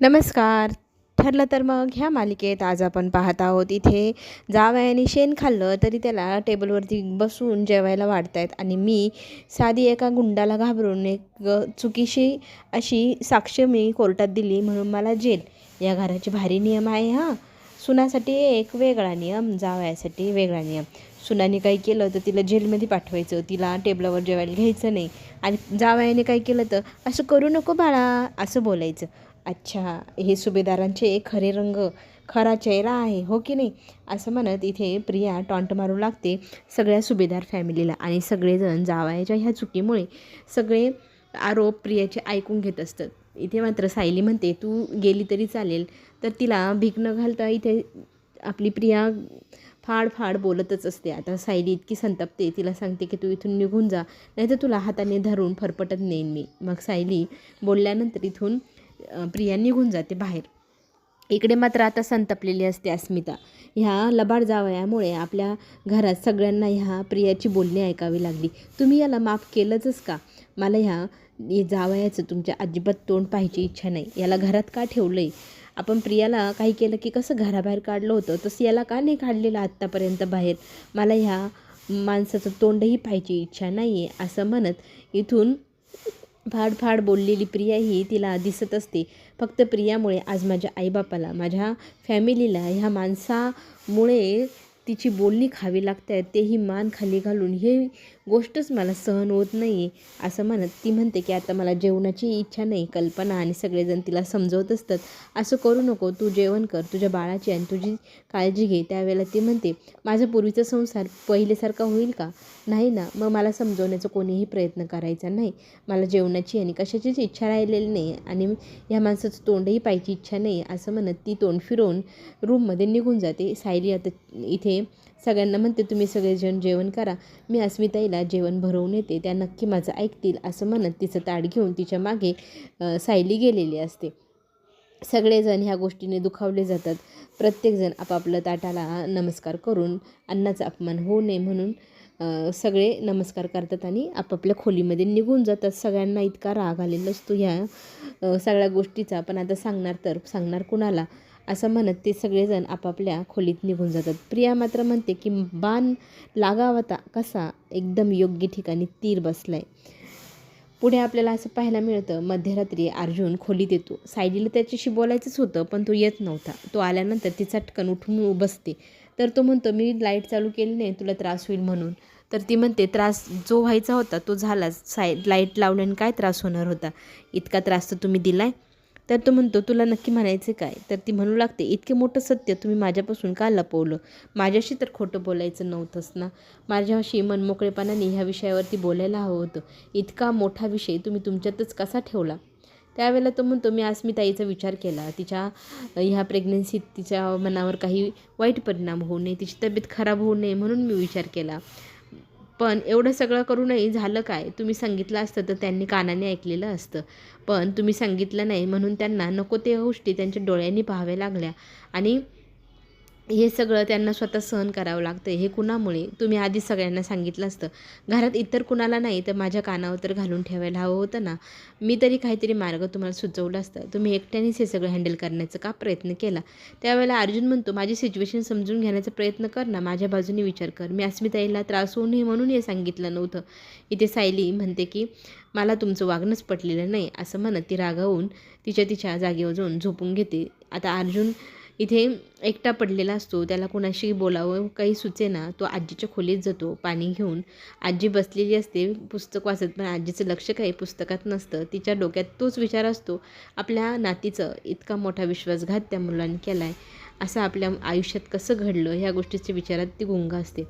नमस्कार. ठरलं तर मग ह्या मालिकेत आज आपण पाहत आहोत इथे जावयाने शेण खाल्लं तरी त्याला टेबलवरती बसून जेवायला वाढतायत आणि मी साधी एका गुंडाला घाबरून एक चुकीशी अशी साक्ष मी कोर्टात दिली म्हणून मला जेल. या घराचे भारी नियम आहे हां. सुनासाठी एक वेगळा नियम जावयासाठी वेगळा नियम. सुनाने काही केलं तर तिला जेलमध्ये पाठवायचं तिला टेबलावर जेवायला घ्यायचं नाही. आणि जावयाने काही केलं तर असं करू नको बाळा असं बोलायचं. अच्छा हे सुभेदारांचे खरे रंग खरा चेहरा आहे हो की नाही? असं म्हणत इथे प्रिया टॉन्ट मारू लागते सगळ्या सुभेदार फॅमिलीला आणि सगळेजण जावायच्या ह्या चुकीमुळे सगळे आरोप प्रियाचे ऐकून घेत असतात. इथे मात्र सायली म्हणते तू गेली तरी चालेल. तर तिला भीक न घालता इथे आपली प्रिया फाड फाड बोलतच असते. आता सायली इतकी संतपते तिला सांगते की तू इथून निघून जा नाहीतर तुला हाताने धरून फरफटत नेईन मी. मग सायली बोलल्यानंतर इथून प्रिया निघून जाते बाहेर. इकडे मात्र आता संतपलेली असते अस्मिता. ह्या लबाड जावयामुळे आपल्या घरात सगळ्यांना ह्या प्रियाची बोलणी ऐकावी लागली. तुम्ही याला माफ केलंच का? मला ह्या जावयाचं तुमच्या अजिबात तोंड पाहायची इच्छा नाही. याला घरात का ठेवलं आहे आपण प्रियाला काही केलं की कसं घराबाहेर काढलं होतं? तसं याला का नाही काढलेलं आत्तापर्यंत बाहेर? मला ह्या माणसाचं तोंडही पाहायची इच्छा नाही आहे असं म्हणत इथून फाडफाड बोललेली प्रिया ही तिला दिसत असते. फक्त प्रियामुळे आज माझ्या आईबापाला माझ्या फॅमिलीला ह्या माणसामुळे तिची बोलणी खावी लागत आहे तेही मान खाली घालून. हे गोष्टच मला सहन होत नाही आहे असं म्हणत ती म्हणते की आता मला जेवणाची इच्छा नाही कल्पना आणि सगळेजण तिला समजवत असतात. असं करू नको तू जेवण कर तुझ्या बाळाची आणि तुझी काळजी घे. त्यावेळेला ती म्हणते माझा पूर्वीचा संसार पहिलेसारखा होईल का? नाही ना मग मला समजवण्याचा कोणीही प्रयत्न करायचा नाही. मला जेवणाची आणि कशाचीच इच्छा राहिलेली नाही आणि ह्या माणसाचं तोंडही पाहायची इच्छा नाही असं म्हणत ती तोंड फिरवून रूममध्ये निघून जाते. सायली आता इथे सगळ्यांना म्हणते तुम्ही सगळेजण जेवण करा. मी अस्मिताईला जेवण भरवून येते. त्या नक्की माझं ऐकतील असं म्हणत तिचं ताट घेऊन तिच्यामागे सायली गेलेली असते. सगळेजण ह्या गोष्टीने दुखावले जातात. प्रत्येकजण आपापल्या ताटाला नमस्कार करून अन्नाचा अपमान होऊ नये म्हणून सगळे नमस्कार करतात आणि आपापल्या खोलीमध्ये निघून जातात. सगळ्यांना इतका राग आलेला असतो ह्या सगळ्या गोष्टीचा. पण आता सांगणार तर सांगणार कुणाला? असं म्हणत ते सगळेजण आपापल्या खोलीत निघून जातात. प्रिया मात्र म्हणते की बाण लागावता कसा? एकदम योग्य ठिकाणी तीर बसलाय. पुढे आपल्याला असं पाहायला मिळतं मध्यरात्री अर्जुन खोलीत येतो. सायलीला त्याच्याशी बोलायचंच होतं पण तो येत नव्हता. तो आल्यानंतर ती चटकन उठून बसते. तर तो म्हणतो मी लाइट चालू केली नाही तुला त्रास होईल म्हणून. तर ती म्हणते त्रास जो व्हायचा होता तो झालाच. साय लाइट लावल्याने काय त्रास होणार होता? इतका त्रास तर तुम्ही दिला आहे तर तो म्हणतो तुला नक्की म्हणायचं काय? तर ती म्हणू लागते इतके मोठं सत्य तुम्ही माझ्यापासून का लपवलं? माझ्याशी तर खोटं बोलायचं नव्हतंच ना. माझ्याशी मनमोकळेपणाने ह्या विषयावरती बोलायला हवं होतं. इतका मोठा विषय तुम्ही तुमच्यातच कसा ठेवला? त्यावेळेला तो म्हणतो मी अस्मिताईचा विचार केला. तिच्या ह्या प्रेग्नन्सीत तिच्या मनावर काही वाईट परिणाम होऊ नये. तिची तब्येत खराब होऊ नये म्हणून मी विचार केला. पण एवढं सगळं करूनही झालं काय? तुम्ही सांगितलं असतं तर त्यांनी कानाने ऐकलेलं असतं. पण तुम्ही सांगितलं नाही म्हणून त्यांना नको ते गोष्टी त्यांच्या डोळ्यांनी पाहाव्या लागल्या. आणि हे सगळं त्यांना स्वतः सहन करावं लागतं हे कुणामुळे? तुम्ही आधी सगळ्यांना सांगितलं असतं. घरात इतर कुणाला नाही तर माझ्या कानावर तर घालून ठेवायला हवं होतं ना? मी तरी काहीतरी मार्ग तुम्हाला सुचवला असतं. तुम्ही एकट्यानेच हे सगळं हँडल करण्याचा का प्रयत्न केला? त्यावेळेला अर्जुन म्हणतो माझी सिच्युएशन समजून घेण्याचा प्रयत्न कर ना माझ्या बाजूने विचार कर. मी अस्मिताईला त्रास होऊ नये म्हणून हे सांगितलं नव्हतं. इथे सायली म्हणते की मला तुमचं वागणंच पटलेलं नाही असं म्हणत ती रागावून तिच्या तिच्या जागेवर जाऊन झोपून घेते. आता अर्जुन इथे एकटा पडलेला असतो त्याला कोणाशी बोलावं काही सुचेना तो आजीच्या खोलीत जातो पाणी घेऊन. आजी बसलेली असते पुस्तक वाचत पण आजीचं लक्ष काही पुस्तकात नसतं. तिच्या डोक्यात तोच विचार असतो आपल्या नातीचं इतका मोठा विश्वासघात त्या मुलांनी केला आहे असं आपल्या आयुष्यात कसं घडलं ह्या गोष्टीच्या विचारात ती गुंग असते.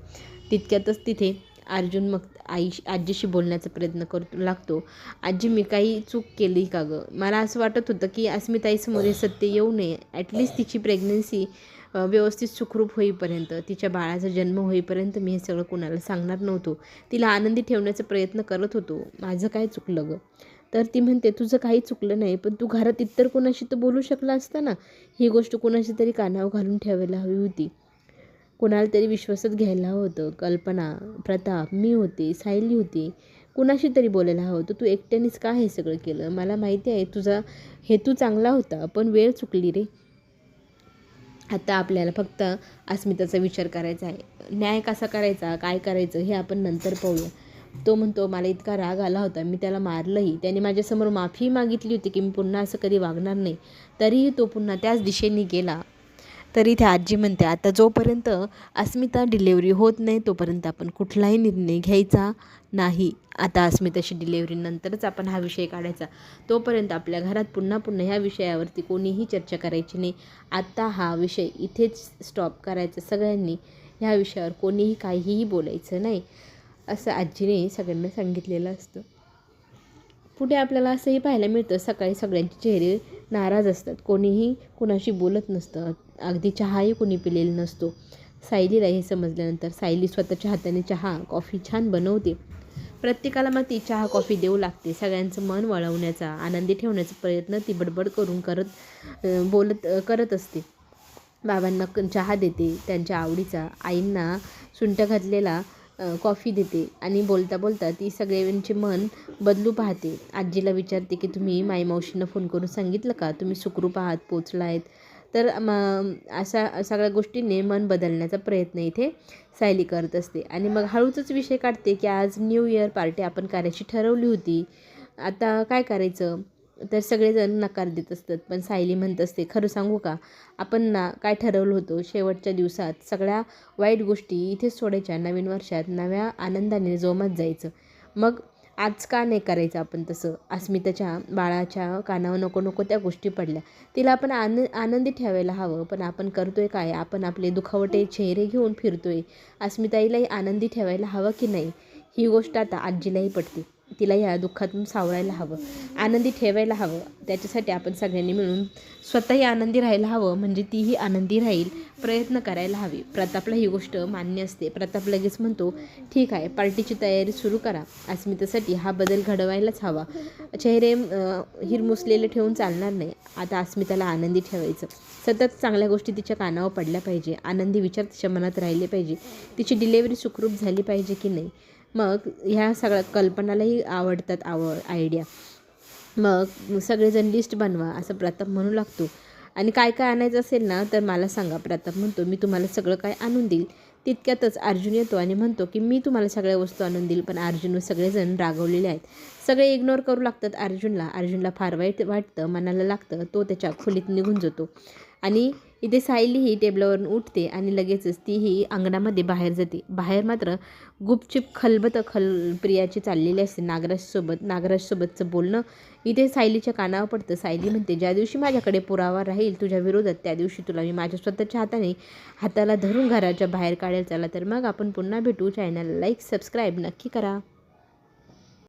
तितक्यातच तिथे अर्जुन मग आई आजीशी बोलण्याचा प्रयत्न करू लागतो. आजी मी काही चूक केली का गं? मला असं वाटत होतं की अस्मिताईसमोर हे सत्य येऊ नये. ॲटलिस्ट तिची प्रेग्नन्सी व्यवस्थित सुखरूप होईपर्यंत तिच्या बाळाचा जन्म होईपर्यंत मी हे सगळं कुणाला सांगणार नव्हतो. तिला आनंदी ठेवण्याचा प्रयत्न करत होतो. माझं काय चुकलं गं? तर ती म्हणते तुझं काही चुकलं नाही पण तू घरात इतर कोणाशी तर बोलू शकला असता ना? ही गोष्ट कोणाशी तरी कानावर घालून ठेवायला हवी होती. कुणाला तरी विश्वासात घ्यायला हवं होतं. कल्पना प्रताप मी होते सायली होती. कुणाशी तरी बोलायला हवं होतं. तू एकट्यानेच का हे सगळं केलं? मला माहिती आहे तुझा हेतू चांगला होता पण वेळ चुकली रे. आता आपल्याला फक्त अस्मिताचा विचार करायचा आहे. न्याय कसा करायचा काय करायचं हे आपण नंतर पाहूया. तो म्हणतो मला इतका राग आला होता. मी त्याला मारलंही. त्याने माझ्यासमोर माफी मागितली होती की मी पुन्हा असं कधी वागणार नाही. तरीही तो पुन्हा त्याच दिशेने गेला. तरी त्या आजी म्हणते आता जोपर्यंत अस्मिता डिलेवरी होत नाही तोपर्यंत आपण कुठलाही निर्णय घ्यायचा नाही. आता अस्मिताची डिलेवरी नंतरच आपण हा विषय काढायचा. तोपर्यंत आपल्या घरात पुन्हा पुन्हा ह्या विषयावरती कोणीही चर्चा करायची नाही. आत्ता हा विषय इथेच स्टॉप करायचा सगळ्यांनी. ह्या विषयावर कोणीही काहीही बोलायचं नाही असं आजीने सगळ्यांना सांगितलेलं असतं. पुढे आपल्याला असंही पाहायला मिळतं सकाळी सगळ्यांचे चेहरे नाराज असतात. कोणीही कुणाशी बोलत नसतं. अगदी चहाही कोणी पिलेला नसतो. सायलीला हे समजल्यानंतर सायली स्वतःच्या हाताने चहा कॉफी छान बनवते. प्रत्येकाला मग ती चहा कॉफी देऊ लागते. सगळ्यांचं मन वळवण्याचा आनंदी ठेवण्याचा प्रयत्न ती बडबड करून करत बोलत करत असते. बाबांना चहा देते. त्यांच्या आवडीचा आईंना सुंठ घातलेला कॉफी देते. आणि बोलता बोलता ती सगळ्यांचे मन बदलू पाहते. आजीला विचारते की तुम्ही माई मावशींना फोन करून सांगितलं का? तुम्ही सुखरूप आहात पोचला आहेत तर म अशा सगळ्या गोष्टींनी मन बदलण्याचा प्रयत्न इथे सायली करत असते. आणि मग हळूच विषय काढते की आज न्यू इयर पार्टी आपण करायची ठरवली होती. आता काय करायचं? तर सगळेजण नकार देत असतात. पण सायली म्हणत असते खरं सांगू का? आपण ना काय ठरवलं होतं शेवटच्या दिवसात? सगळ्या वाईट गोष्टी इथेच सोडायच्या. नवीन वर्षात नव्या आनंदाने जोमात जायचं. मग आज का नाही करायचं आपण तसं? अस्मिताच्या बाळाच्या कानावर नको नको त्या गोष्टी पडल्या. तिला आपण आन आनंदी ठेवायला हवं पण आपण करतोय काय? आपण आपले दुखावटे चेहरे घेऊन फिरतोय. अस्मिताईलाही आनंदी ठेवायला हवं की नाही? ही गोष्ट आता आजीलाही पटते. तिला या दुःखातून सावरायला हवं. आनंदी ठेवायला हवं. त्याच्यासाठी आपण सगळ्यांनी मिळून स्वतःही आनंदी राहायला हवं. म्हणजे तीही आनंदी राहील. प्रयत्न करायला हवी. प्रतापला ही गोष्ट मान्य असते. प्रताप लगेच म्हणतो ठीक आहे पार्टीची तयारी सुरू करा. अस्मितेसाठी हा बदल घडवायलाच हवा. चेहरे हिरमुसलेले ठेवून चालणार नाही. आता अस्मिताला आनंदी ठेवायचं. सतत चांगल्या गोष्टी तिच्या कानावर पडल्या पाहिजे. आनंदी विचार तिच्या मनात राहिले पाहिजे. तिची डिलेवरी सुखरूप झाली पाहिजे की नाही? मग ह्या सगळ्या कल्पनालाही आवडतात आवड आयडिया मग सगळेजण लिस्ट बनवा असं प्रताप म्हणू लागतो. आणि काय काय आणायचं असेल ना तर मला सांगा. प्रताप म्हणतो मी तुम्हाला सगळं काय आणून देईल. तितक्यातच अर्जुन येतो आणि म्हणतो की मी तुम्हाला सगळ्या वस्तू आणून देईल पण अर्जुन सगळेजण रागवलेले आहेत. सगळे इग्नोर करू लागतात अर्जुनला. अर्जुनला फार वाईट वाटतं मनाला लागतं तो त्याच्या खोलीत निघून जातो. आणि इथे सायली ही टेबलावरून उठते आणि लगेचच तीही अंगणामध्ये बाहेर जाते. बाहेर मात्र गुपचूप खलबत खल प्रियाची चाललेली असते नागराजसोबत. नागराजसोबतचं बोलणं इथे सायलीच्या कानावर पडतं. सायली म्हणते ज्या दिवशी माझ्याकडे पुरावा राहील तुझ्या विरोधात त्या दिवशी तुला मी माझ्या स्वतःच्या हाताने हाताला धरून घराच्या बाहेर काढेल. चला तर मग आपण पुन्हा भेटू. चॅनलला लाईक सबस्क्राईब नक्की करा.